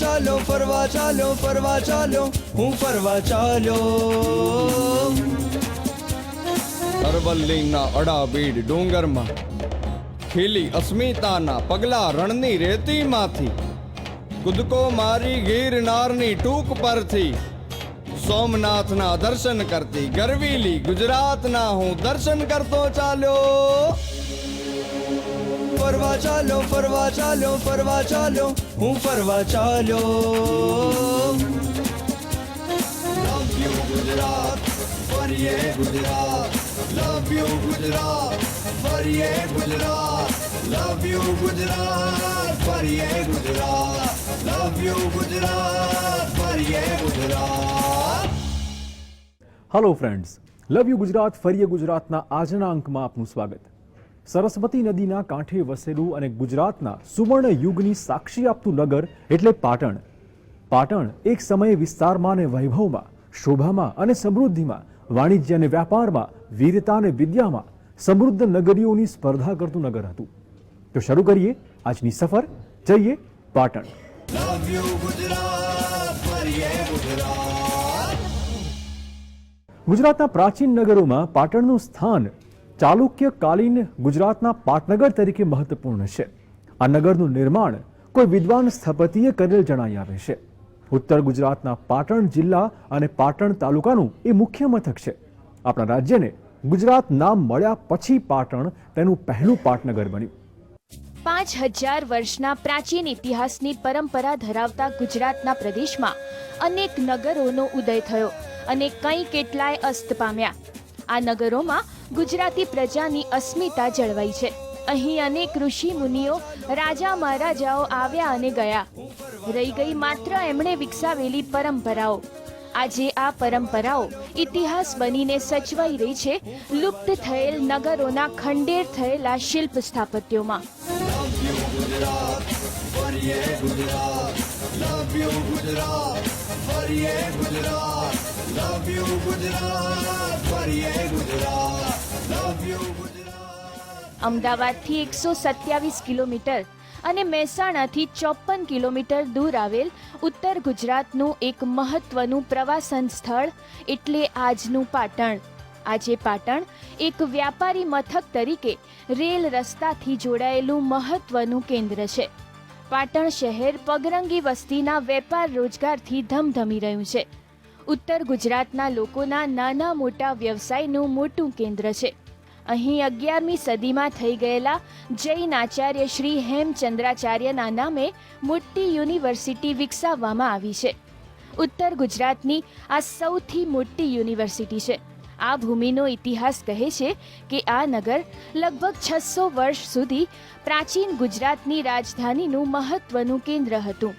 ચાલો ફરવા ચાલો ફરવા ચાલો હું ફરવા ચાલ્યો. અરવલ્લીના અડાબીડ ડુંગરમાં ખીલી અસ્મિતાના પગલા રણની રેતીમાંથી કૂદકો મારી ગિરનારની ટૂંક પરથી. સોમનાથના દર્શન કરતી ગરવીલી ગુજરાતના હું દર્શન કરતો ચાલ્યો. ફરવા ચાલો ફરવા ચાલો ફરવા ચાલો હું ફરવા ચાલ્યો. લવ યુ ગુજરાત, ફરીએ ગુજરાત. લવ યુ ગુજરાત, ફરીએ ગુજરાત. લવ યુ ગુજરાત ફરીએ ગુજરાત લવ યુ ગુજરાત ફરીએ Gujarat hello friends love Gujarat ફરીએ ગુજરાતના આજના અંકમાં આપનું સ્વાગત. સરસ્વતી નદીના કાંઠે વસેલું અને ગુજરાતના સુવર્ણ યુગની સાક્ષી આપતું નગર એટલે પાટણ. પાટણ એક સમયે વિસ્તારમાં અને વૈભવમાં, શોભામાં અને સમૃદ્ધિમાં, વાણિજ્ય અને વ્યાપારમાં, વીરતા અને વિદ્યામાં સમૃદ્ધ નગરીઓની સ્પર્ધા કરતું નગર હતું. તો શરૂ કરીએ આજની સફર. જઈએ પાટણ. ગુજરાતના પ્રાચીન નગરોમાં પાટણનું સ્થાન ચાલુક્યકાલીન ગુજરાતના પાટનગર તરીકે મહત્વપૂર્ણ છે. આ નગરનું નિર્માણ કોઈ વિદ્વાન સ્થપતિએ કરેલ જણાઈ આવે છે. ઉત્તર ગુજરાતના પાટણ જિલ્લા અને પાટણ તાલુકાનું એ મુખ્ય મથક છે. આપણા રાજ્યને ગુજરાત નામ મળ્યા પછી પાટણ તેનું પહેલું પાટનગર બન્યું. પાંચ હજાર વર્ષના પ્રાચીન ઇતિહાસની પરંપરા ધરાવતા ગુજરાતના પ્રદેશમાં અનેક નગરોનો ઉદય થયો અને કંઈ કેટલાય અસ્ત પામ્યા. આ નગરોમાં ગુજરાતી પ્રજાની અસ્મિતા જળવાઈ છે. અહીં અનેક ઋષિ મુનિઓ રાજા મહારાજાઓ આવ્યા અને ગયા. રહી ગઈ માત્ર એમણે વિકસાવેલી પરંપરાઓ. આજે આ પરંપરાઓ ઇતિહાસ બનીને સચવાઈ રહી છે લુપ્ત થયેલ નગરોના ખંડેર થયેલા શિલ્પ સ્થાપત્યોમાં. ફરીએ ગુજરાત. લવ યુ ગુજરાત, ફરીએ ગુજરાત. લવ યુ ગુજરાત, ફરીએ ગુજરાત. લવ યુ ગુજરાત. અમદાવાદથી એકસો સત્યાવીસ કિલોમીટર અને મહેસાણાથી ચોપન કિલોમીટર દૂર આવેલ ઉત્તર ગુજરાતનું એક મહત્વનું પ્રવાસન સ્થળ એટલે આજનું પાટણ. આજે પાટણ એક વ્યાપારી મથક તરીકે રેલ રસ્તાથી જોડાયેલું મહત્વનું કેન્દ્ર છે. પાટણ શહેર પગરંગી વસ્તીના વેપાર રોજગારથી ધમધમી રહ્યું છે. ઉત્તર ગુજરાતના લોકોના નાના મોટા વ્યવસાયનું મોટું કેન્દ્ર છે. અહીં અગિયારમી સદીમાં થઈ ગયેલા જૈન આચાર્ય શ્રી હેમચંદ્રાચાર્યના નામે મોટી યુનિવર્સિટી વિકસાવવામાં આવી છે. ઉત્તર ગુજરાતની આ સૌથી મોટી યુનિવર્સિટી છે. આ ભૂમિનો ઇતિહાસ કહે છે કે આ નગર લગભગ છસો વર્ષ સુધી પ્રાચીન ગુજરાતની રાજધાનીનું મહત્વનું કેન્દ્ર હતું.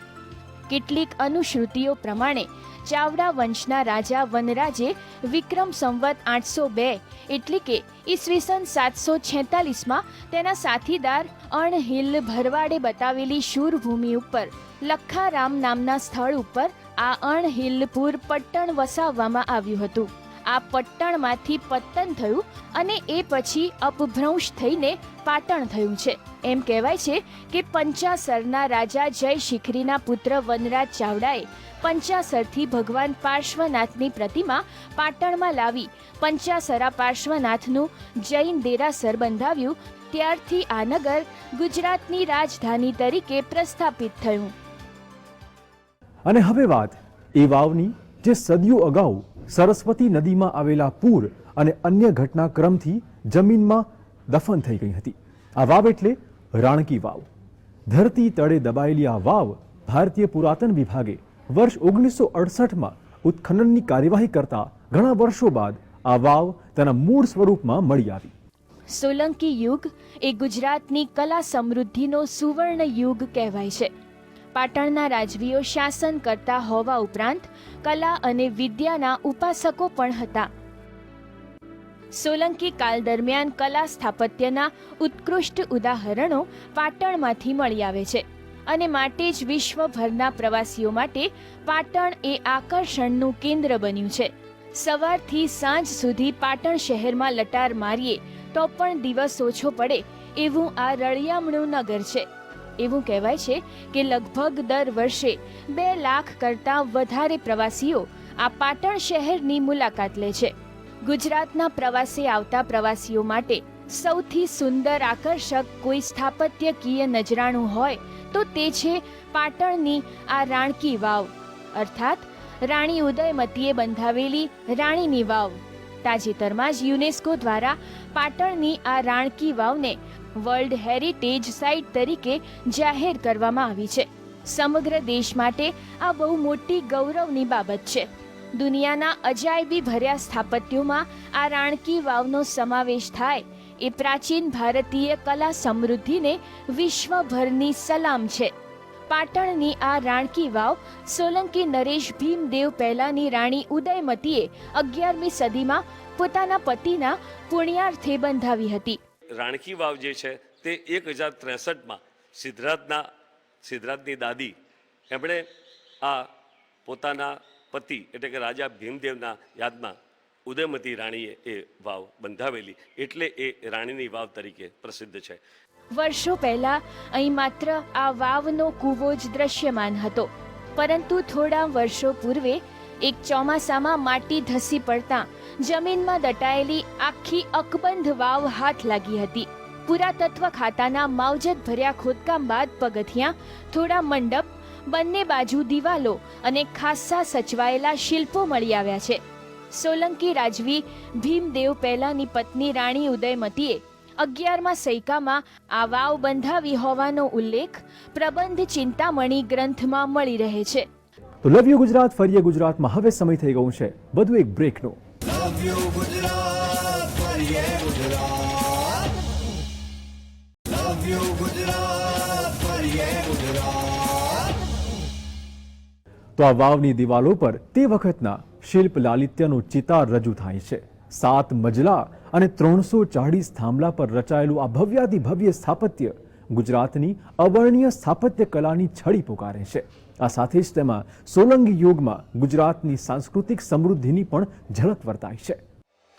કેટલીક અનુશ્રુતિઓ પ્રમાણે, ચાવડા વંશના રાજા વનરાજે વિક્રમ સંવત આઠસો બે એટલે કે ઈસવીસન સાતસો છેતાલીસમાં તેના સાથીદાર અણહિલ ભરવાડે બતાવેલી શૂરભૂમિ ઉપર લખારામ નામના સ્થળ ઉપર આ અણહિલપુર પટ્ટણ વસાવવામાં આવ્યું હતું. આ પટ્ટણમાંથી પતન થયું અને એ પછી અપભ્રંશ થઈને પાટણ થયું છે. એમ કહેવાય છે કે પંચાસરના રાજા જય શિખરીના પુત્ર વનરાજ ચાવડાએ પંચાસરથી ભગવાન પાર્શ્વનાથની પ્રતિમા પાટણમાં લાવી પંચાસરા પાર્શ્વનાથનું જૈન દેરાસર બંધાવ્યું. ત્યારથી આ નગર ગુજરાતની રાજધાની તરીકે પ્રસ્થાપિત થયું. અને હવે વાત એ વાવની જે સદીઓ અગાઉ સરસ્વતી નદીમાં આવેલા પૂર અને અન્ય ઘટનાક્રમથી જમીનમાં દફન થઈ ગઈ હતી. આ વાવ એટલે રાણકી વાવ. ધરતી તળે દબાયેલી આ વાવ ભારતીય પુરાતન વિભાગે વર્ષ ઓગણીસો અડસઠમાં ઉત્ખનનની કાર્યવાહી કરતા ઘણા વર્ષો બાદ આ વાવ તેના મૂળ સ્વરૂપમાં મળી આવી. સોલંકી યુગ એ ગુજરાતની કલા સમૃદ્ધિનો સુવર્ણ યુગ કહેવાય છે. પાટણના રાજવીઓ શાસન કરતા હોવા ઉપરાંત કલા અને વિદ્યાના ઉપાસકો પણ હતા. સોલંકી કાળ દરમિયાન કલા સ્થાપત્યના ઉત્કૃષ્ટ ઉદાહરણો પાટણમાંથી મળી આવે છે અને માટે જ વિશ્વભરના પ્રવાસીઓ માટે પાટણ એ આકર્ષણનું કેન્દ્ર બન્યું છે. સવારથી સાંજ સુધી પાટણ શહેરમાં લટાર મારીએ તો પણ દિવસ ઓછો પડે એવું આ રળિયામણું નગર છે. એવું કહેવાય છે કે લગભગ દર વર્ષે બે લાખ કરતાં વધારે પ્રવાસીઓ આ પાટણ શહેરની મુલાકાત લે છે. ગુજરાતના પ્રવાસે આવતા પ્રવાસીઓ માટે સૌથી સુંદર આકર્ષક કોઈ સ્થાપત્યકીય નજરાણું હોય તો તે છે પાટણની આ રાણકી વાવ. અર્થાત રાણી ઉદયમતીએ બંધાવેલી રાણીની વાવ. તાજેતરમાં જ યુનેસ્કો દ્વારા પાટણની આ રાણકી વાવને વર્લ્ડ હેરિટેજ સાઇટ તરીકે જાહેર કરવામાં આવી છે. સમગ્ર દેશ માટે આ બહુ મોટી ગૌરવની બાબત છે. દુનિયાના અજાયબી ભર્યા સ્થાપત્યોમાં આ રાણકી વાવનો સમાવેશ થાય એ પ્રાચીન ભારતીય કલા સમૃદ્ધિને વિશ્વભરની સલામ છે. પાટણની આ રાણકી વાવ સોલંકી નરેશ ભીમદેવ પહેલાની રાણી ઉદયમતીએ અગિયારમી સદીમાં પોતાના પતિના પુણ્યાર્થે બંધાવી હતી. રાણકી વાવ જે છે તે એક હજાર ત્રેસઠમાં સિદ્ધરાજના સિદ્ધરાજની દાદી. એમણે આ પોતાના પતિ એટલે કે રાજા ભીમદેવના યાદમાં ઉદયમતી રાણીએ એ વાવ બંધાવેલી. એટલે એ રાણીની વાવ તરીકે પ્રસિદ્ધ છે. વર્ષો પહેલા અહીં માત્ર આ વાવનો કૂવો જ દ્રશ્યમાન હતો. પરંતુ થોડા વર્ષો પૂર્વે એક ચોમાસામાં માટી ધસી પડતા જમીનમાં દટાયેલી આખી અકબંધ વાવ હાથ લાગી હતી. પુરાતત્વ ખાતાના માવજત ભર્યા ખોદકામ બાદ પગથિયાં, થોડા મંડપ, બંને બાજુ દિવાલો અને ખાસ્સા સચવાયેલા શિલ્પો મળી આવ્યા છે. સોલંકી રાજવી ભીમદેવ પહેલાની પત્ની રાણી ઉદયમતીએ અગિયારમાં સૈકામાં આ વાવ બંધાવી હોવાનો ઉલ્લેખ પ્રબંધ ચિંતામણી ગ્રંથમાં મળી રહે છે. તો લવ યુ ગુજરાત, ફરીએ ગુજરાતમાં. હવે સમય થઈ ગયું છે. બધું એક બ્રેકનો લવ ગુજરાત ફરીએ ગુજરાત લવ ગુજરાત ફરીએ ગુજરાત તો આ વાવની દિવાલો પર તે વખતના શિલ્પ લાલિત્યનું ચિતાર રજૂ થાય છે. સાત મજલા અને ત્રણસો ચાળીસ થાંભલા પર રચાયેલું આ ભવ્યાતિ ભવ્ય સ્થાપત્ય ગુજરાતની અવર્ણીય સ્થાપત્ય કલાની છડી પુકારે છે. આ સાથે જ તેમાં સોલંકી યુગમાં ગુજરાતની સાંસ્કૃતિક સમૃદ્ધિની પણ ઝલક વર્તાય છે.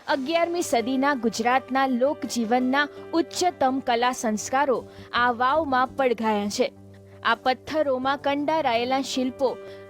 અગિયારમી સદીના ગુજરાતના લોકજીવનના ઉચ્ચતમ કલા સંસ્કારો આ વાવમાં પડઘાયા છે. આ પથ્થરોમાં કંડારાયેલા શિલ્પો,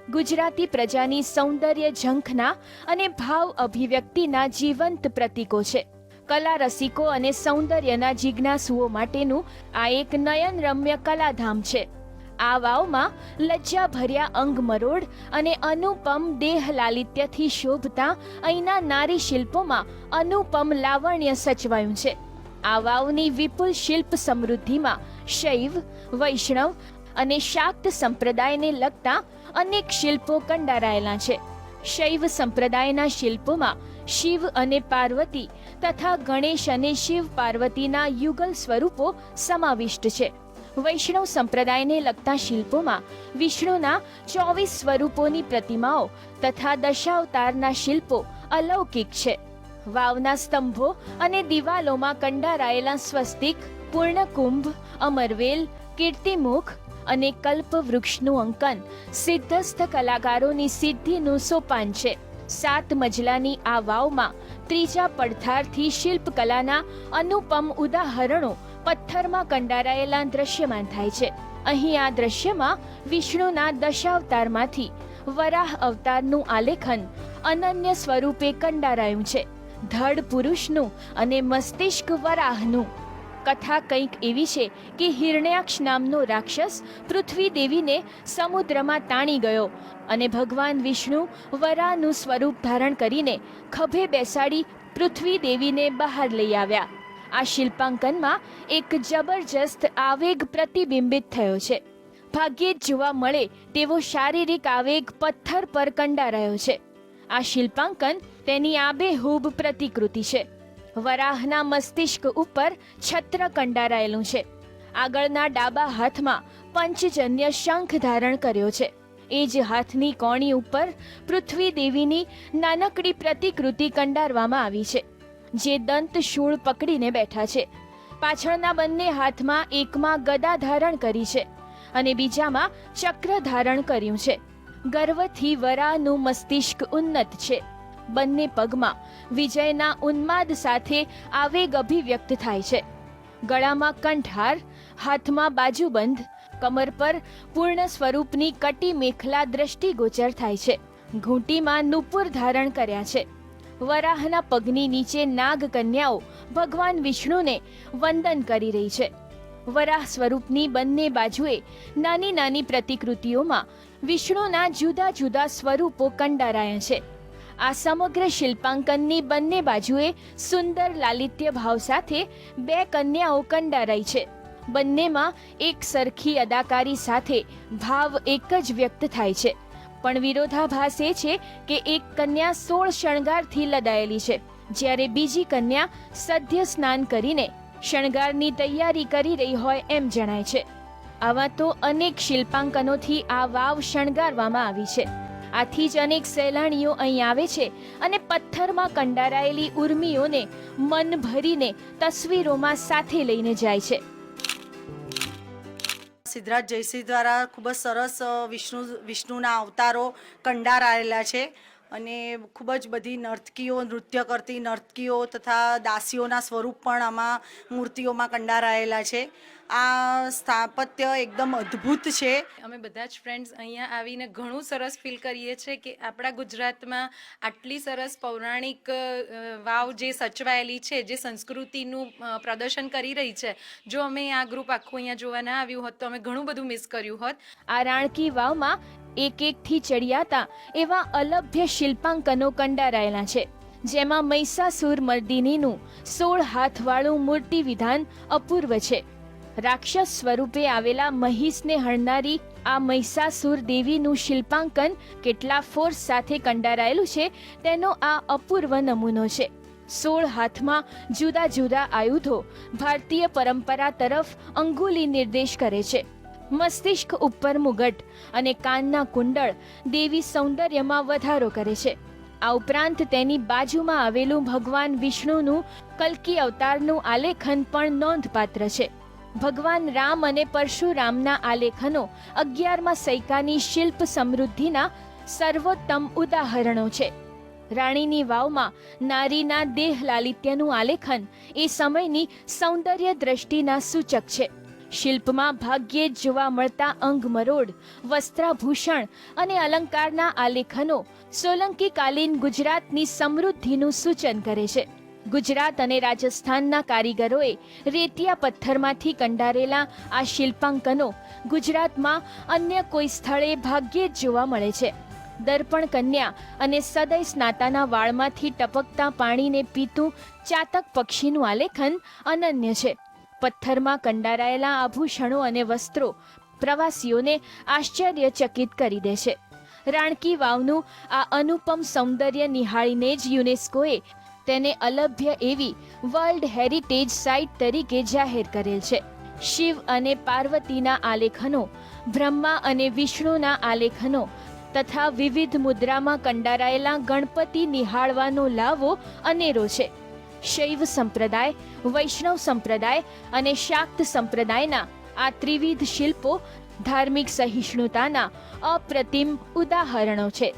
ગુજરાતી પ્રજાની સૌંદર્ય ઝંખના અને ભાવ અભિવ્યક્તિના જીવંત પ્રતીકો છે. કલા રસિકો અને સૌંદર્યના જિજ્ઞાસુઓ માટેનું આ એક નયનરમ્ય કલાધામ છે. આ વાવમાં લજ્જા ભર્યા અંગ મરોડ અને અનુપમ દેહ લાલિત્યથી શોભતા અહીંના નારી શિલ્પોમાં અનુપમ લાવણ્ય સચવાયું છે. આ વાવની વિપુલ શિલ્પ સમૃદ્ધિમાં શૈવ, વૈષ્ણવ અને શાક્ત સંપ્રદાયને લગતા અનેક શિલ્પો કંડારાયેલા છે. શૈવ સંપ્રદાયના શિલ્પોમાં શિવ અને પાર્વતી તથા ગણેશ અને શિવ પાર્વતીના યુગલ સ્વરૂપો સમાવિષ્ટ છે. વૈષ્ણવ સંપ્રદાયને લગતા શિલ્પોમાં વિષ્ણુના ચોવીસ સ્વરૂપોની પ્રતિમાઓ તથા દશાવતારના શિલ્પો અલૌકિક છે. વાવના સ્તંભો અને દિવાલોમાં કંડારાયેલા સ્વસ્તિક, પૂર્ણકુંભ, અમરવેલ, કીર્તિમુખ અને કલ્પવૃક્ષનું અંકન સિદ્ધસ્થ કલાકારોની સિદ્ધિનું સોપાન છે. સાત મજલાની આ વાવમાં ત્રીજા પડથારથી શિલ્પકલાના અનુપમ ઉદાહરણો પથ્થરમાં કંડારાયેલા દ્રશ્યમાન થાય છે. અહીં આ દ્રશ્યમાં વિષ્ણુના દશાવતારમાંથી વરાહ અવતારનું આલેખન અનન્ય સ્વરૂપે કંડારાયું છે. ધડ પુરુષનું અને મસ્તિષ્ક વરાહનું કથા કંઈક એવી છે કે હિરણ્યાક્ષ નામનો રાક્ષસ પૃથ્વી દેવીને સમુદ્રમાં તાણી ગયો અને ભગવાન વિષ્ણુ વરાનું સ્વરૂપ ધારણ કરીને ખભે બેસાડી પૃથ્વી દેવીને બહાર લઈ આવ્યા. આ શિલ્પાંકનમાં એક જબરજસ્ત આવેગ પ્રતિબિંબિત થયો છે. ભાગ્યે જ જોવા મળે તેવો શારીરિક આવેગ પથ્થર પર કંડારાયો છે. આ શિલ્પાંકન તેની આબેહૂબ પ્રતિકૃતિ છે. વરાહના મસ્તિષ્ક ઉપર છત્ર કંડારાયેલું છે. આગળના ડાબા હાથમાં પંચજન્ય શંખ ધારણ કર્યો છે. એ જ હાથની કોણી ઉપર પૃથ્વી દેવીની નાનકડી પ્રતિકૃતિ કંડારવામાં આવી છે. જે દંત શૂળ પકડીને બેઠા છે. પાછળના બંને હાથમાં એકમાં ગદા ધારણ કરી છે અને બીજામાં ચક્ર ધારણ કર્યું છે. ગર્વથી વરાનું મસ્તિષ્ક ઉન્નત છે. બંને પગમાં વિજયના ઉન્માદ સાથે આવેગ અભિવ્યક્ત થાય છે. ગળામાં કંઠહાર હાથમાં બાજુબંધ, કમર પર પૂર્ણ સ્વરૂપની કટી મેખલા દ્રષ્ટિગોચર થાય છે. ઘૂંટીમાં નુપુર ધારણ કર્યા છે. વરાહના પગની નીચે નાગ કન્યાઓ ભગવાન વિષ્ણુને વંદન કરી રહી છે. વરાહ સ્વરૂપની બંને બાજુએ નાની નાની પ્રતિકૃતિઓમાં વિષ્ણુના જુદા જુદા સ્વરૂપો કંડારાયા છે. આ સમગ્ર શિલ્પાંકનની બંને બાજુએ સુંદર લાલિત્ય ભાવ સાથે બે કન્યાઓ કંડારાઈ છે. બંનેમાં એક સરખી અદાકારી સાથે ભાવ એક જ વ્યક્ત થાય છે. પણ વિરોધાભાસ એ છે કે એક કન્યા સોળ શણગારથી લદાયેલી છે. જ્યારે બીજી કન્યા સદ્ય સ્નાન કરીને શણગારની તૈયારી કરી રહી હોય એમ જણાય છે. આવા તો અનેક શિલ્પાંકનોથી આ વાવ શણગારવામાં આવી છે. આથી જ અનેક સહેલાણીઓ અહીં આવે છે અને પથ્થરમાં કંડારાયેલી ઉર્મિઓને મન ભરીને તસવીરોમાં સાથે લઈને જાય છે. સિદ્ધરાજ જયસિંહ દ્વારા ખૂબ જ સરસ વિષ્ણુ, વિષ્ણુના અવતારો કંડારાયેલા છે અને ખૂબ જ બધી નર્તકીઓ નૃત્ય કરતી નર્તકીઓ તથા દાસીઓના સ્વરૂપ પણ આમાં મૂર્તિઓમાં કંડારાયેલા છે. આ સ્થાપત્ય એકદમ અદ્ભુત છે. અમે બધા જ ફ્રેન્ડ્સ અહીંયા આવીને ઘણું સરસ ફીલ કરીએ છીએ કે આપણા ગુજરાતમાં આટલી સરસ પૌરાણિક વાવ જે સચવાયેલી છે જે સંસ્કૃતિનું પ્રદર્શન કરી રહી છે જો અમે આ ગ્રુપ આખું અહીંયા જોવા ના આવ્યું હોત તો અમે ઘણું બધું મિસ કર્યું હોત. આ રાણકી વાવમાં એક એકથી ચડિયાતા એવા અલભ્ય શિલ્પાંકનો કંડારાયેલા છે જેમાં મહિષાસુર મર્દિનીનું સોળ હાથવાળું મૂર્તિ વિધાન અપૂર્વ છે. રાક્ષસ સ્વરૂપે આવેલા મહિષને હણનારી આ મહિષાસુર દેવીનું શિલ્પાંકન કેટલા ફોર્સ સાથે કંડારાયેલું છે, તેનો આ અપૂર્વ નમૂનો છે. સોળ હાથમાં જુદા જુદા આયુધો ભારતીય પરંપરા તરફ અંગુલી નિર્દેશ કરે છે. મસ્તિષ્ક ઉપર મુગટ અને કાનના કુંડળ દેવી સૌંદર્યમાં વધારો કરે છે. આ ઉપરાંત તેની બાજુમાં આવેલું ભગવાન વિષ્ણુનું કલ્કી અવતારનું આલેખન પણ નોંધપાત્ર છે. ભગવાન રામ અને પરશુરામના આલેખનો અગિયારમાં સૈકાની શિલ્પ સમૃદ્ધિના સર્વોત્તમ ઉદાહરણો છે. રાણીની વાવમાં નારીના દેહ લાલિત્યનું આલેખન એ સમયની સૌંદર્ય દ્રષ્ટિના સૂચક છે. શિલ્પમાં ભાગ્યે જ જોવા મળતા અંગમરોડ વસ્ત્રાભૂષણ અને અલંકારના આલેખનો સોલંકી કાલીન ગુજરાતની સમૃદ્ધિનું સૂચન કરે છે. ગુજરાત અને રાજસ્થાનના કારીગરોએ રેતિયા પથ્થરમાંથી કંડારેલા આ શિલ્પાંકનો ગુજરાતમાં અન્ય કોઈ સ્થળે ભાગ્યે જ જોવા મળે છે. દર્પણ કન્યા અને સદય સ્નાતાના વાળમાંથી ટપકતા પાણીને પીતું ચાતક પક્ષીનું આલેખન અનન્ય છે. પથ્થરમાં કંડારાયેલા આભૂષણો અને વસ્ત્રો પ્રવાસીઓને આશ્ચર્યચકિત કરી દે છે. રાણકી વાવનું આ અનુપમ સૌંદર્ય નિહાળીને જ યુનેસ્કોએ તેને અલભ્ય એવી વર્લ્ડ હેરિટેજ સાઇટ તરીકે જાહેર કરેલ છે. શિવ અને પાર્વતીના આલેખનો, બ્રહ્મા અને વિષ્ણુના આલેખનો તથા વિવિધ મુદ્રામાં કંડારાયેલા ગણપતિ નિહાળવાનો લાવો અનેરો છે. શૈવ સંપ્રદાય, વૈષ્ણવ સંપ્રદાય અને શાક્ત સંપ્રદાયના આ ત્રિવિધ શિલ્પો ધાર્મિક સહિષ્ણુતાના અપ્રતિમ ઉદાહરણો છે.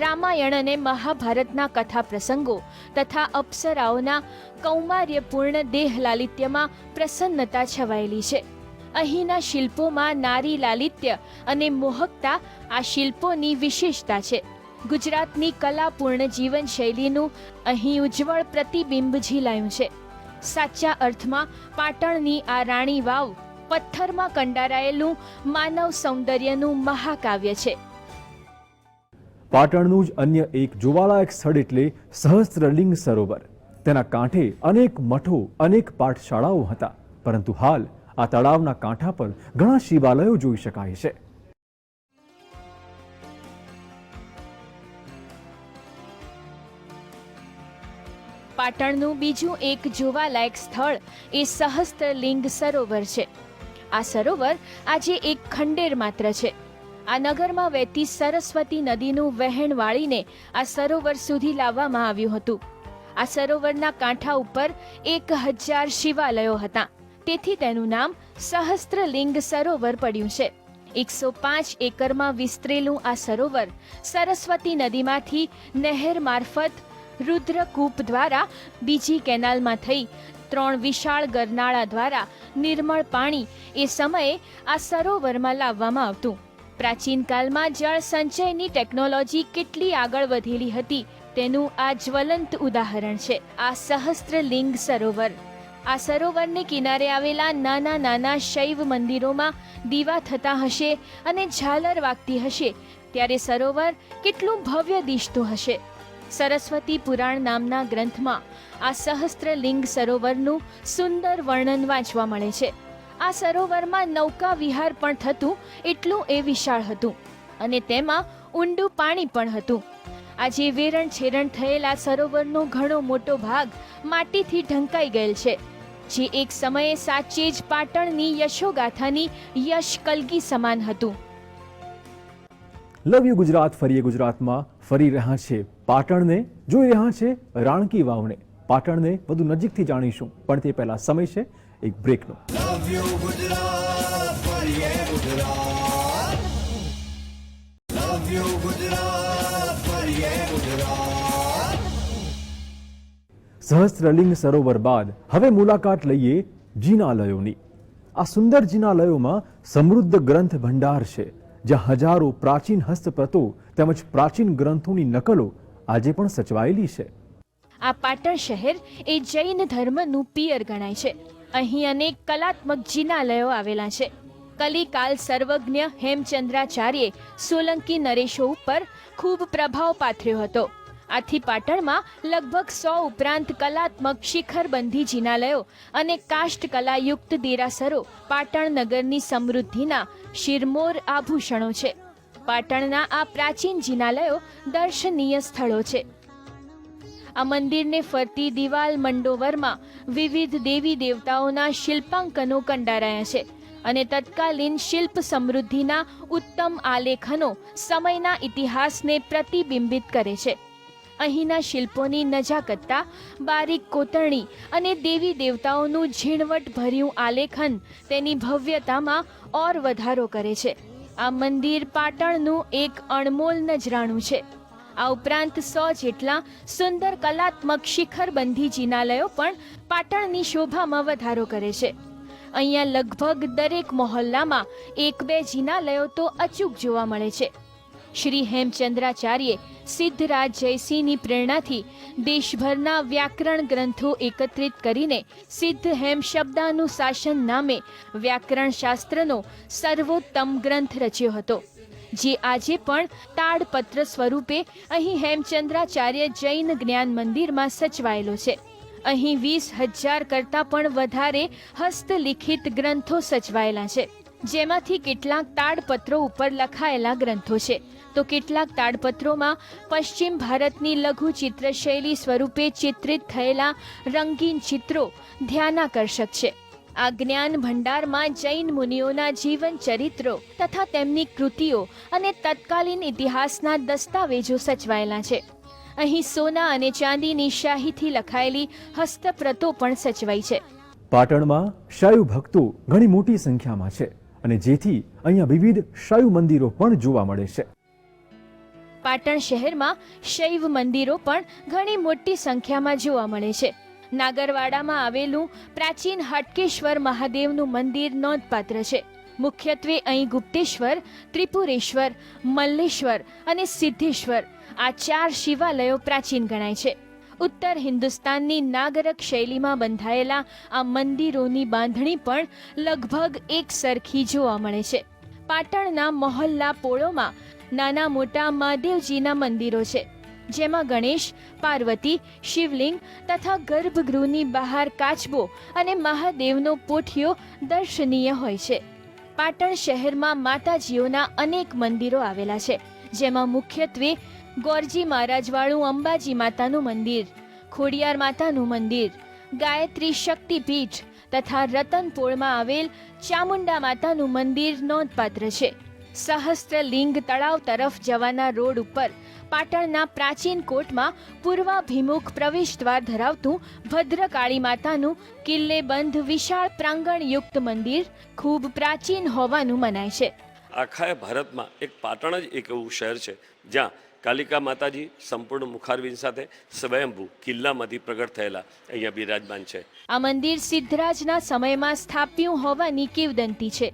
રામાયણ અને મહાભારતના કથા પ્રસંગો તથા અપ્સરાઓના કૌમાર્યપૂર્ણ દેહ લાલિત્યમાં પ્રસન્નતા છવાયેલી છે. અહીંના શિલ્પોમાં નારી લાલિત્ય અને મોહકતા આ શિલ્પોની વિશેષતા છે. ગુજરાતની કલાપૂર્ણ જીવનશૈલીનું અહીં ઉજ્જવળ પ્રતિબિંબ ઝીલાયું છે. સાચા અર્થમાં પાટણની આ રાણી વાવ પથ્થરમાં કંડારાયેલું માનવ સૌંદર્યનું મહાકાવ્ય છે. પાટણનું જ અન્ય એક જોવાલાયક સ્થળ એટલે સહસ્ત્રલિંગ સરોવર. તેના કાંઠે અનેક મઠો, અનેક પાઠશાળાઓ હતા. પરંતુ હાલ આ તળાવના કાંઠા પર ઘણા શિવાલયો જોઈ શકાય છે. પાટણનું બીજું એક જોવાલાયક સ્થળ એ સહસ્ત્રલિંગ સરોવર છે. આ સરોવર આજે એક ખંડેર માત્ર છે. આ નગરમાં વહેતી સરસ્વતી નદીનું વહેણ વાળીને આ સરોવર સુધી લાવવામાં આવ્યું હતું. આ સરોવરના કાંઠા ઉપર એક હજાર શિવાલયો હતા. તેથી તેનું નામ સહસ્ત્રલિંગ સરોવર પડ્યું છે. એકસો પાંચ એકરમાં વિસ્તરેલું આ સરોવર સરસ્વતી નદીમાંથી નહેર મારફત રુદ્રકૂપ દ્વારા બીજી કેનાલમાં થઈ ત્રણ વિશાળ ગરનાળા દ્વારા નિર્મળ પાણી એ સમયે આ સરોવરમાં લાવવામાં આવતું. પ્રાચીન કાળમાં જળ સંચયની ટેકનોલોજી કેટલી આગળ વધેલી હતી, તેનું આ જ્વલંત ઉદાહરણ છે. આ સહસ્ત્રલિંગ સરોવર. આ સરોવરને કિનારે આવેલા નાના નાના શૈવ મંદિરોમાં દીવા થતા હશે અને ઝાલર વાગતી હશે, ત્યારે સરોવર કેટલું ભવ્ય દિશતું હશે. સરસ્વતી પુરાણ નામના ગ્રંથમાં આ સહસ્ત્રલિંગ સરોવરનું સુંદર વર્ણન વાંચવા મળે છે. આ સરોવરમાં નૌકા વિહાર પણ થતું, એટલું એ વિશાળ હતું. અને તેમાં ઊંડું પાણી પણ હતું. આજે વેરણ છેરણ થયેલા સરોવરનો ઘણો મોટો ભાગ માટીથી ઢંકાઈ ગયેલ છે, જે એક સમયે સાચે જ પાટણની યશોગાથાની યશ કલગી સમાન હતું. લવ યુ ગુજરાત, ફરીએ ગુજરાતમાં, ફરી રહ્યા છે પાટણને, જોઈ રહ્યા છે રાણકી વાવને પાટણને વધુ નજીકથી જાણીશું, પણ તે પહેલા સમય છે એક બ્રેકનો. લવ યુ ગુજરાત ફરીએ ગુજરાત. લવ યુ ગુજરાત ફરીએ ગુજરાત. સહસ્ત્રલિંગ સરોવર બાદ હવે મુલાકાત લઈએ જિનાલયોની. આ સુંદર જિનાલયોમાં સમૃદ્ધ ગ્રંથ ભંડાર છે જ્યાં હજારો પ્રાચીન હસ્તપ્રતો તેમજ પ્રાચીન ગ્રંથોની નકલો આજે પણ સચવાયેલી છે. આ પાટણ શહેર એ જૈન ધર્મનું પિયર ગણાય છે. અહીં અનેક કલાત્મક જિનાલયો આવેલા છે. કલિકાલ સર્વજ્ઞ હેમચંદ્રાચાર્યે સોલંકી નરેશો ઉપર ખૂબ પ્રભાવ પાથર્યો હતો. આથી પાટણમાં લગભગ સો ઉપરાંત કલાત્મક શિખરબંધી જિનાલયો અને કાષ્ટ કલાયુક્ત દેરાસરો પાટણ નગરની સમૃદ્ધિના શિરમોર આભૂષણો છે. પાટણના આ પ્રાચીન જિનાલયો દર્શનીય સ્થળો છે. આ મંદિરને ફરતી દિવાલ મંડોવરમાં વિવિધ દેવી દેવતાઓના શિલ્પાંકનો કંડારાયા છે અને તત્કાલીન શિલ્પ સમૃદ્ધિના ઉત્તમ આલેખનો સમયના ઇતિહાસને પ્રતિબિંબિત કરે છે. અહીંના શિલ્પોની નજાકતતા, બારીક કોતરણી અને દેવી દેવતાઓનું ઝીણવટ ભર્યું આલેખન તેની ભવ્યતામાં ઓર વધારો કરે છે. આ મંદિર પાટણનું એક અણમોલ નજરાણું છે. આ ઉપરાંત સો જેટલા સુંદર કલાત્મક શિખરબંધી જિનાલયો પણ પાટણની શોભામાં વધારો કરે છે. અહીંયા લગભગ દરેક મહોલ્લામાં એક બે જિનાલયો તો અચૂક જોવા મળે છે. શ્રી હેમચંદ્રાચાર્યે સિદ્ધરાજ જયસિંહની પ્રેરણાથી દેશભરના વ્યાકરણ ગ્રંથો એકત્રિત કરીને સિદ્ધ હેમ શબ્દાનુશાસન નામે વ્યાકરણ શાસ્ત્રનો સર્વોત્તમ ગ્રંથ રચ્યો હતો. જે આજે પણ તાડપત્ર સ્વરૂપે અહીં હેમચંદ્રાચાર્ય જૈન જ્ઞાન મંદિરમાં સચવાયેલો છે. અહીં વીસ હજાર કરતાં પણ વધારે હસ્તલિખિત ગ્રંથો સચવાયેલા છે. જેમાંથી કેટલાક તાડપત્રો ઉપર લખાયેલા ગ્રંથો છે. તો કેટલાક તાડપત્રોમાં પશ્ચિમ ભારતની લઘુ ચિત્ર શૈલી સ્વરૂપે ચિત્રિત થયેલા રંગીન ચિત્રો ધ્યાનાકર્ષક છે. આ જ્ઞાન ભંડારમાં જૈન મુનિઓના જીવન ચરિત્રો તથા તેમની કૃતિઓ અને તત્કાલીન ઇતિહાસના દસ્તાવેજો સચવાયેલા છે. અહીં સોના અને ચાંદીની શાહીથી લખાયેલી હસ્તપ્રતો પણ સચવાઈ છે. પાટણમાં શૈવ ભક્તો ઘણી મોટી સંખ્યામાં છે અને જેથી અહીંયા વિવિધ શૈવ મંદિરો પણ જોવા મળે છે. પાટણ શહેરમાં શૈવ મંદિરો પણ ઘણી મોટી સંખ્યામાં જોવા મળે છે. નાગરવાડામાં આવેલું પ્રાચીન હટકેશ્વર મહાદેવનું મંદિર નોંધપાત્ર છે. મુખ્યત્વે અહીં ગુપ્તેશ્વર, ત્રિપુરેશ્વર, મલ્લેશ્વર અને સિદ્ધેશ્વર આ ચાર શિવાલયો પ્રાચીન ગણાય છે. ઉત્તર હિન્દુસ્તાનની નાગરક શૈલીમાં બંધાયેલા આ મંદિરોની બાંધણી પણ લગભગ એક સરખી જોવા મળે છે. પાટણના મહોલ્લા પોળોમાં નાના મોટા મહાદેવજીના મંદિરો છે. જેમાં ગણેશ, પાર્વતી, શિવલિંગ તથા ગર્ભગૃહની બહાર કાચબો અને મહાદેવનો પોઠિયો દર્શનીય હોય છે. પાટણ શહેરમાં માતાજીઓના અનેક મંદિરો આવેલા છે, જેમાં મુખ્યત્વે ગોરજી મહારાજવાળું અંબાજી માતાનું મંદિર, ખોડિયાર માતાનું મંદિર, ગાયત્રી શક્તિપીઠ તથા રતનપોળમાં આવેલ ચામુંડા માતાનું મંદિર નોંધપાત્ર છે. સહસ્ત્રલિંગ તળાવ તરફ જવાના રોડ ઉપર પાટણના પ્રાચીન કોટમાં પૂર્વાભિમુખ પ્રવેશ દ્વાર ધરાવતું ભદ્રકાળી માતાનું કિલ્લેબંધ વિશાળ પ્રાંગણયુક્ત મંદિર ખૂબ પ્રાચીન હોવાનું મનાય છે. આખા ભારતમાં એક પાટણ જ એક એવું શહેર છે જ્યાં કાલિકા માતાજી સંપૂર્ણ મુખારવિંદ સાથે સ્વયંભૂ કિલ્લામાંથી પ્રગટ થયેલા અહીંયા બિરાજમાન છે. આ મંદિર સિદ્ધરાજના સમયમાં સ્થાપ્યું હોવાની કિવદંતી છે.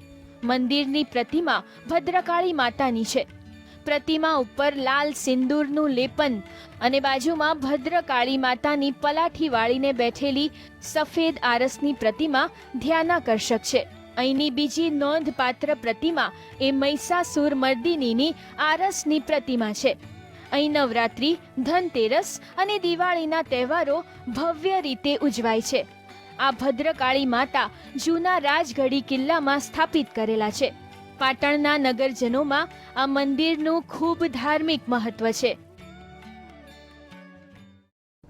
મંદિરની પ્રતિમા ભદ્રકાળી માતાની છે. પ્રતિમા ઉપર લાલ સિંદૂરનું લેપન અને બાજુમાં ભદ્રકાળી માતાની પલાઠી વાળીને બેઠેલી સફેદ આરસની પ્રતિમા ધ્યાનાકર્ષક છે. અહીંની બીજી નોંધપાત્ર પ્રતિમા એ મહિષાસુર મર્દિનીની આરસની પ્રતિમા છે. અહીં નવરાત્રિ, ધનતેરસ અને દિવાળીના તહેવારો ભવ્ય રીતે ઉજવાય છે. આ ભદ્રકાળી માતા જૂના રાજગઢી કિલ્લામાં સ્થાપિત કરેલા છે. પાટણના નગરજનોમાં આ મંદિરનું ખૂબ ધાર્મિક મહત્વ છે.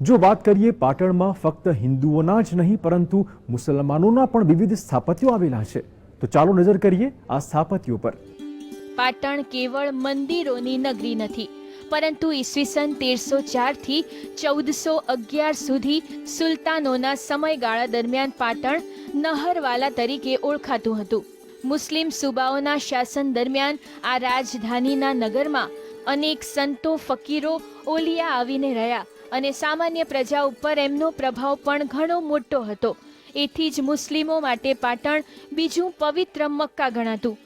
જો વાત કરીએ પાટણમાં ફક્ત હિન્દુઓના જ નહીં પરંતુ મુસલમાનોના પણ વિવિધ સ્થાપત્યો આવેલા છે. તો ચાલો નજર કરીએ આ સ્થાપત્યો પર. પાટણ કેવળ મંદિરોની નગરી નથી પરંતુ ઈસવીસન તેરસો ચારથી ચૌદસો અગિયાર સુધી સુલતાનોના સમયગાળા દરમિયાન પાટણ નહરવાલા તરીકે ઓળખાતું હતું. મુસ્લિમ સુબાઓના શાસન દરમિયાન આ રાજધાનીના નગરમાં અનેક સંતો, ફકીરો ઓલિયા આવીને રહ્યા અને સામાન્ય પ્રજા ઉપર એમનો પ્રભાવ પણ ઘણો મોટો હતો. એથી જ મુસ્લિમો માટે પાટણ બીજું પવિત્ર મક્કા ગણાતું.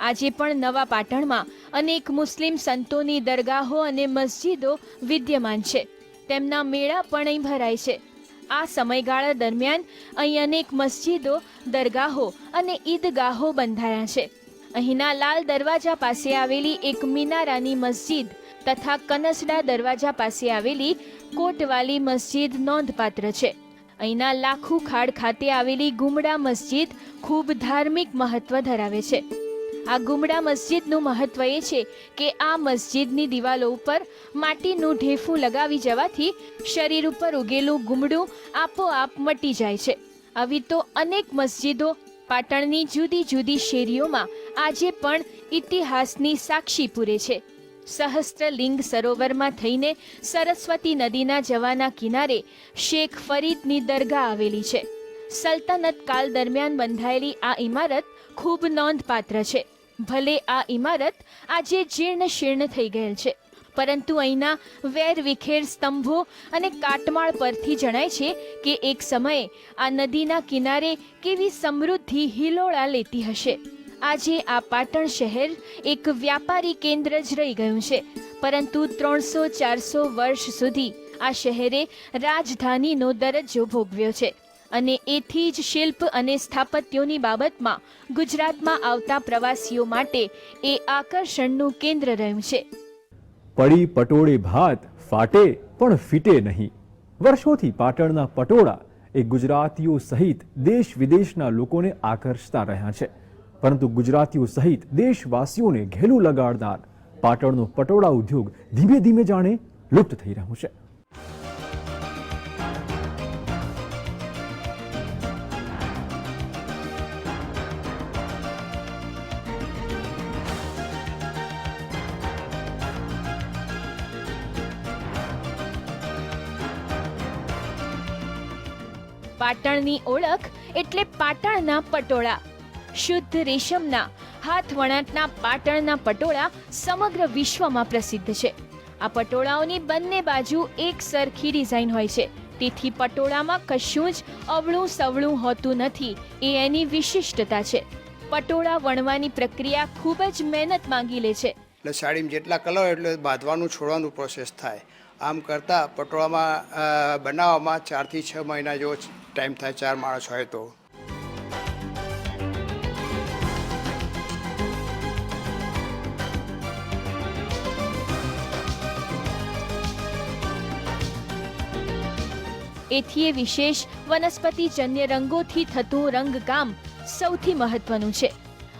આજે પણ નવા પાટણમાં અનેક મુસ્લિમ સંતોની દરગાહો અને મસ્જિદો વિદ્યમાન છે. તેમના મેળા પણ અહીં ભરાય છે. આ સમયગાળા દરમિયાન અહીં અનેક મસ્જિદો, દરગાહો અને ઈદગાહો બંધાયા છે. અહીંના લાલ દરવાજા પાસે આવેલી એક મિનારાની મસ્જિદ તથા કનસડા દરવાજા પાસે આવેલી કોટવાલી મસ્જિદ નોંધપાત્ર છે. અહીંના લાખુ ખાડ ખાતે આવેલી ગુમડા મસ્જિદ ખૂબ ધાર્મિક મહત્વ ધરાવે છે. આ ગુમડા મસ્જિદનું મહત્વ એ છે કે આ મસ્જિદની દિવાલો ઉપર માટીનું ઢેફું લગાવી જવાથી શરીર ઉપર ઉગેલું ગુમડું આપોઆપ મટી જાય છે. આવી તો અનેક મસ્જિદો પાટણની જુદી જુદી શેરીઓમાં આજે પણ ઇતિહાસની સાક્ષી પૂરે છે. સહસ્ત્રલિંગ સરોવરમાં થઈને સરસ્વતી નદીના જવાના કિનારે શેખ ફરીદની દરગાહ આવેલી છે. સલ્તનત કાળ દરમિયાન બંધાયેલી આ ઇમારત ખૂબ નોંધપાત્ર છે. ભલે આ ઇમારત આજે જીર્ણ શીર્ણ થઈ ગયેલ છે, પરંતુ અહીંના વેર વિખેર સ્તંભો અને કાટમાળ પરથી જણાય છે કે એક સમયે આ નદીના કિનારે કેવી સમૃદ્ધિ હિલોળા લેતી હશે. આજે આ પાટણ શહેર એક વ્યાપારી કેન્દ્ર જ રહી ગયું છે, પરંતુ ત્રણસો ચારસો વર્ષ સુધી આ શહેરે રાજધાનીનો દરજ્જો ભોગવ્યો છે. અને એથી જ શિલ્પ અને સ્થાપત્યોની બાબતમાં ગુજરાતમાં આવતા પ્રવાસીઓ માટે એ આકર્ષણનું કેન્દ્ર રહ્યું છે. પડી પટોળે ભાત ફાટે પણ ફીટે નહીં. વર્ષોથી પાટણના પટોળા એ ગુજરાતીઓ સહિત દેશ વિદેશના લોકોને આકર્ષતા રહ્યા છે. પરંતુ ગુજરાતીઓ સહિત દેશવાસીઓને ઘેલું લગાડનાર પાટણનો પટોળા ઉદ્યોગ ધીમે ધીમે જાણે લુપ્ત થઈ રહ્યું છે. પાટણની ઓળખ એટલે પાટણના પટોળા. શુદ્ધ રેશમના, હાથ વણાટના પાટણના પટોળા સમગ્ર વિશ્વમાં પ્રસિદ્ધ છે. આ પટોળાઓની બંને બાજુ એક સરખી ડિઝાઇન હોય છે. તેથી પટોળામાં કશું જ અવળું સવળું હોતું નથી એ એની વિશિષ્ટતા છે. પટોળા વણવાની પ્રક્રિયા ખૂબ જ મહેનત માંગી લે છે. એટલે સાડીમાં જેટલા કલર એટલે બાંધવાનું, છોડવાનું પ્રોસેસ થાય. આમ કરતાં પટોળામાં બનાવવામાં ચારથી છ મહિના જેવો ટાઈમ થાય, ચાર માણસ હોય તો. એથી એ વિશેષ વનસ્પતિજન્ય રંગોથી થતું રંગકામ સૌથી મહત્વનું છે.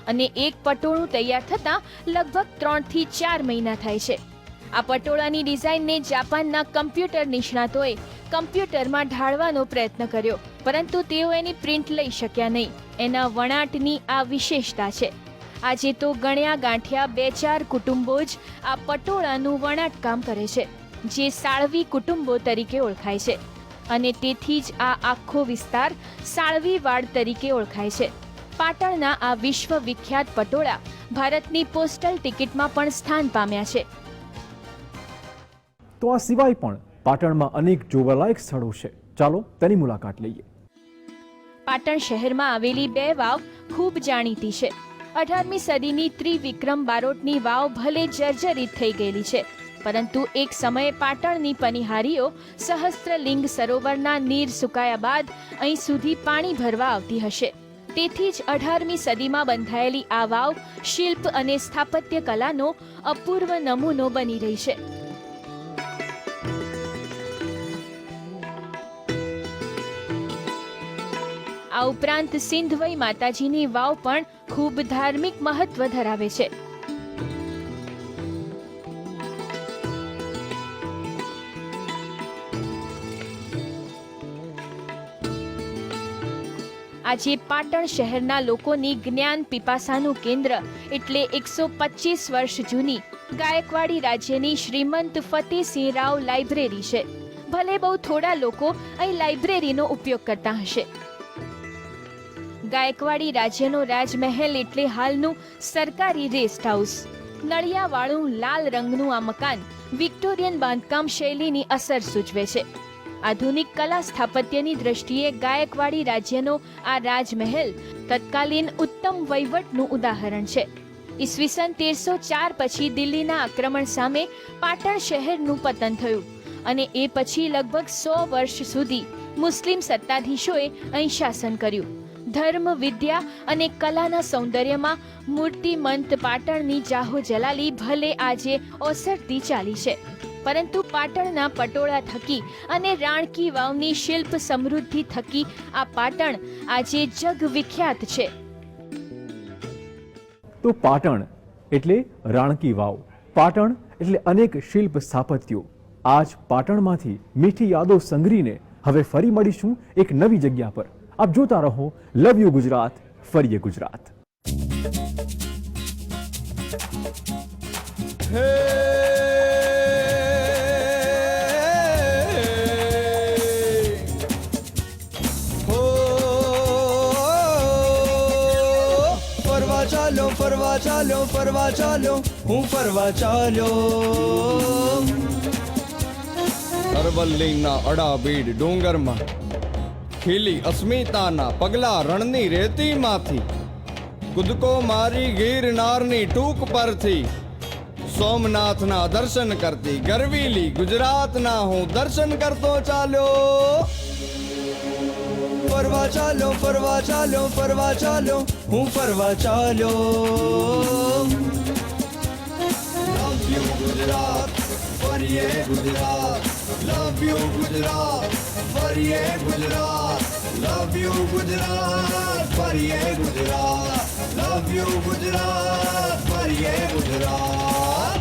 અને એક પટોળું તૈયાર થતાં લગભગ ત્રણથી ચાર મહિના થાય છે. આ પટોળાની ડિઝાઇનને જાપાનના કમ્પ્યુટર નિષ્ણાતોએ કમ્પ્યુટરમાં ઢાળવાનો પ્રયત્ન કર્યો, પરંતુ તેઓ એની પ્રિન્ટ લઈ શક્યા નહીં. એના વણાટની આ વિશેષતા છે. આજે તો ગણ્યા ગાંઠ્યા બે ચાર કુટુંબો જ આ પટોળાનું વણાટ કામ કરે છે, જે સાળવી કુટુંબો તરીકે ઓળખાય છે. અને તેથી જ આ આખો વિસ્તાર સાળવી વાડ તરીકે ઓળખાય છે. પાટણના આ વિશ્વ વિખ્યાત પટોળા ભારતની પોસ્ટલ ટિકિટમાં પણ સ્થાન પામ્યા છે. તો આ સિવાય પણ પાટણમાં અનેક જોવાલાયક સ્થળો છે. ચાલો તેની મુલાકાત લઈએ. પાટણ શહેરમાં આવેલી બે વાવ ખૂબ જાણીતી છે. અઢારમી સદીની ત્રિવિક્રમ બારોટની વાવ ભલે જર્જરિત થઈ ગયેલી છે, પરંતુ એક સમયે પાટણની પનિહારીઓ સહસ્ત્રલિંગ સરોવરના નીર સુકાયા બાદ અહીં સુધી પાણી ભરવા આવતી હશે. તેથી જ અઢારમી સદીમાં બંધાયેલી આ વાવ શિલ્પ અને સ્થાપત્ય કલાનો અપૂર્વ નમૂનો બની રહી છે. આ ઉપરાંત સિંધવઈ માતાજીની વાવ પણ ખૂબ ધાર્મિક મહત્વ ધરાવે છે. આજે પાટણ શહેરના લોકોની જ્ઞાન પીપાસાનું કેન્દ્ર એટલે એકસો પચીસ વર્ષ જૂની ગાયકવાડી રાજ્યની શ્રીમંત ફતેહસિંહ રાવ લાઇબ્રેરી છે. ભલે બહુ થોડા લોકો અહીં લાઇબ્રેરીનો ઉપયોગ કરતા હશે. ગાયકવાડી રાજ્યનો રાજમહેલ એટલે હાલનું સરકારી રેસ્ટ હાઉસ. નળિયાવાળું લાલ રંગનું આ મકાન વિક્ટોરિયન બાંધકામ શૈલીની અસર સૂચવે છે. આધુનિક કલા સ્થાપત્યની દ્રષ્ટિએ ગાયકવાડી રાજ્યનો આ રાજમહેલ તત્કાલીન ઉત્તમ વહીવટનું ઉદાહરણ છે. ઈસવીસન તેરસો ચાર પછી દિલ્હીના આક્રમણ સામે પાટણ શહેરનું પતન થયું અને એ પછી લગભગ સો વર્ષ સુધી મુસ્લિમ સત્તાધીશોએ અહીં શાસન કર્યું. ધર્મ, વિદ્યા અને કલાના સૌંદર્યમાં મૂર્તિમંત પાટણની જાહો જલાલી ભલે આજે ઓસરતી ચાલી છે. પરંતુ પાટણના પટોળા થકી અને રાણકી વાવની શિલ્પ સમૃદ્ધિ થકી આ પાટણ આજે જગ વિખ્યાત છે. તો પાટણ એટલે રાણકી વાવ. પાટણ એટલે અનેક શિલ્પ સ્થાપત્યો. આજ પાટણમાંથી મીઠી યાદો સંઘરીને હવે ફરી મળીશું એક નવી જગ્યા પર. આપ જોતા રહો લવ યુ ગુજરાત ફરીએ ગુજરાત હે હો ફરવા ચાલો ફરવા ચાલો ફરવા ચાલો હું ફરવા ચાલ્યો અરવલ્લીના અડાબીડ ડુંગરમાં ખીલી અસ્મિતાના પગલા રણની રેતીમાંથી. કૂદકો મારી ગિરનારની ટૂંક પરથી. સોમનાથના દર્શન કરતી ગરવીલી ગુજરાતના હું દર્શન કરતો ચાલ્યો. ફરવા ચાલો ફરવા ચાલો ફરવા ચાલો હું ફરવા ચાલ્યો. Love you Gujarat. ફરીએ ગુજરાત. લવ યુ ગુજરાત. ફરીએ ગુજરાત લવ યુ ગુજરાત ફરીએ ગુજરાત લવ યુ ગુજરાત ફરીએ ગુજરાત